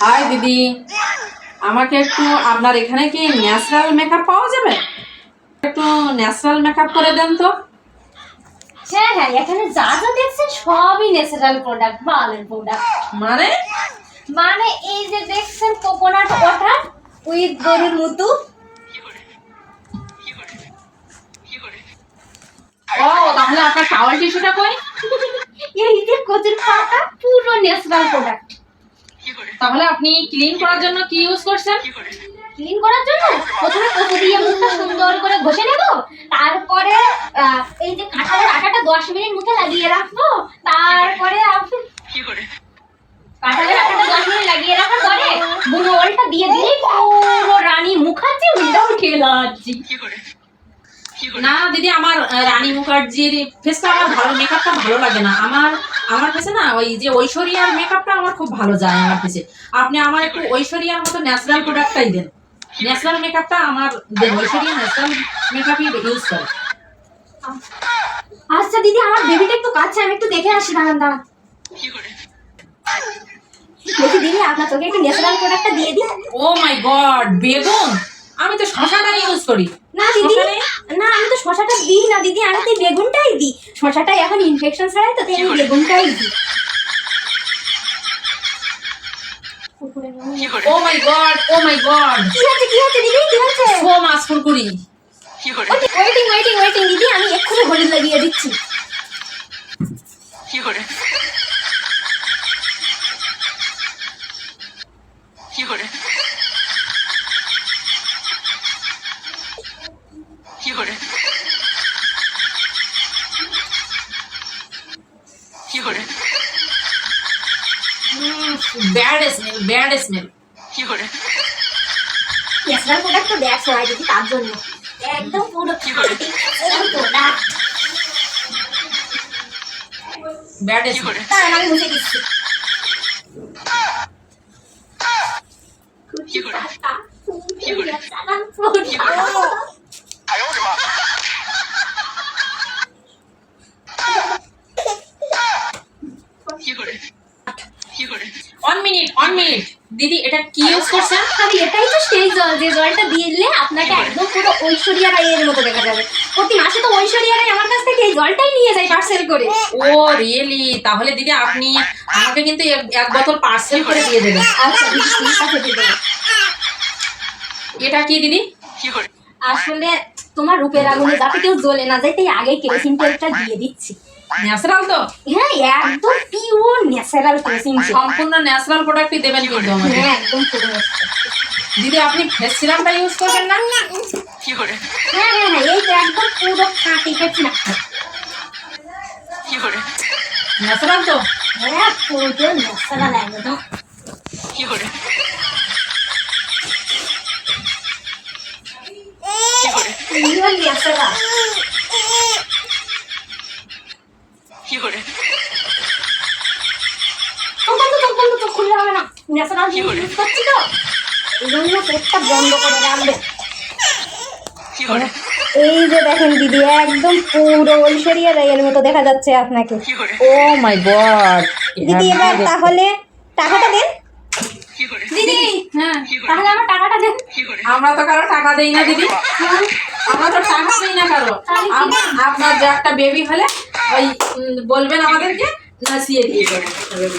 High দিদি। আমাকে একটু আপনার এখানে কি ন্যাচারাল মেকআপ পাওয়া যাবে? একটু ন্যাচারাল মেকআপ করে দেন তো। হ্যাঁ হ্যাঁ এখানে যা যা দেখছেন সবই ন্যাচারাল প্রোডাক্ট বালের প্রোডাক্ট মানে? মানে এই যে দেখছেন কোকোনাট ওয়াটার উইথ গরুর মুতু ও তাহলে আপনার টাওয়াল টিস্যুটা কই? এই যে কচুর পাতা পুরো ন্যাচারাল প্রোডাক্ট তাহলে আপনি ক্লিন করার জন্য কি ইউজ করছেন? ক্লিন করার জন্য? প্রথমে কচু দিয়ে মুখটা সুন্দর করে ঘষে নেব। তারপরে এই যে কাঁঠালের আটাটা দশ মিনিট মুখে লাগিয়ে রাখব। তারপরে আপনি কাঁঠালের আটাটা দশ মিনিট লাগিয়ে রাখার পরে বুনো ওলটা দিয়ে দিলেই পুরো রানী মুখাচ্ছি উল্টাও খেলাচ্ছি না দিদি আমার রানী মুখার্জির ফেসটা আমার ভালো মেকআপটা ভালো লাগে না। আমার আমার কাছে না ওই যে ঐশ্বরিয়ার মেকআপটা আমার খুব ভালো যায় আমার ফেসে আপনি আমার একটু ঐশ্বরিয়ার মতো ন্যাচারাল প্রোডাক্টটাই দেন। ন্যাচারাল মেকআপটা আমার দেন। ঐশ্বরিয়া ন্যাচারাল মেকআপই ইউজ করে। আচ্ছা দিদি আমার বেবিটা একটু কাছে আমি একটু দেখে আসি দাঁড়ান দাঁড়ান। দেখি দিদি আপনার তোকে একটু ন্যাচারাল প্রোডাক্টটা দিয়ে দিই ও মাই গড বেগুন! আমি তো শশাটা ইউজ করি। না দিদি? না আমি তো শশাটা দিই না দিদি আমি তো বেগুনটাই দিই। শশাটাই এখন ইনফেকশন ছাড়াই তো তাই আমি বেগুনটাই দিই। ও মাই গড ও মাই গড কি হচ্ছে কি হচ্ছে দিদি? কি হচ্ছে? সো মাছ ফুলকুড়ি ওয়েটিং ওয়েটিং ওয়েটিং দিদি আমি এক্ষুনি হলুদ লাগিয়ে দিচ্ছি। ব্যাড স্মেল ব্যাড স্মেল কি করে? ন্যাচারাল প্রোডাক্ট তো দেখো হয় দিদি তার জন্য। একদম পুরো কি প্রোডাক্ট ব্যাড স্মেল তার আমি মুছে দিচ্ছি। One minute one minute. দিদি এটা কি ইউজ করছেন? আর এটাই তো সেই জল যে জলটা দিলে আপনাকে একদম পুরো ঐশ্বরিয়া রায়ের মতো দেখা যাবে। প্রতি মাসে তো ঐশ্বরিয়া রায় আমার কাছ থেকে এই জলটাই নিয়ে যায় পার্সেল করে। ও রিয়েলি তাহলে দিদি আপনি আমাকে কিন্তু এক- এক বোতল পার্সেল করে দিয়ে দেবেন। আচ্ছা দিদি ঠিক আছে দিয়ে দেবো। এটা কি দিদি? আসলে তোমার রূপের আগুনে যাতে কেউ জ্বলে না যায় তাই আগে কেরোসিন তেলটা দিয়ে দিচ্ছি। ন্যাচারাল তো? হ্যাঁ একদম পিওর ন্যাচারাল কেরোসিন সম্পূর্ণ ন্যাচারাল প্রোডাক্টই দেবেন কিন্তু হ্যাঁ একদম পুরো দিদি আপনি ফেস সিরামটা ইউজ করবেন না? হ্যাঁ হ্যাঁ হ্যাঁ এই তো একদম পুরো খাঁটি খাঁটি না। ন্যাচারাল তো? হ্যাঁ পুরো ন্যাচারাল একদম। পিওর ন্যাচারাল তখন তো তখন তো চোখ খুললে হবে না। ন্যাচারাল ইউজ করছি তো। এই জন্য চোখটা বন্ধ করে রাখবে। এই যে দেখেন দিদি একদম পুরো ঐশ্বরিয়া রায়ের মতো দেখা যাচ্ছে আপনাকে। ও মাই গড দিদি এবার তাহলে টাকাটা দেন। দিদি হ্যাঁ তাহলে আমার টাকাটা দেন। আমরা তো কারও টাকা দেই না দিদি। আমরা তো টাকা দেই না কারও। আপ- আপনার যে একটা বেবি হলে ওই বলবেন আমাদেরকে নাচিয়ে দিয়ে দেবেন একটা baby।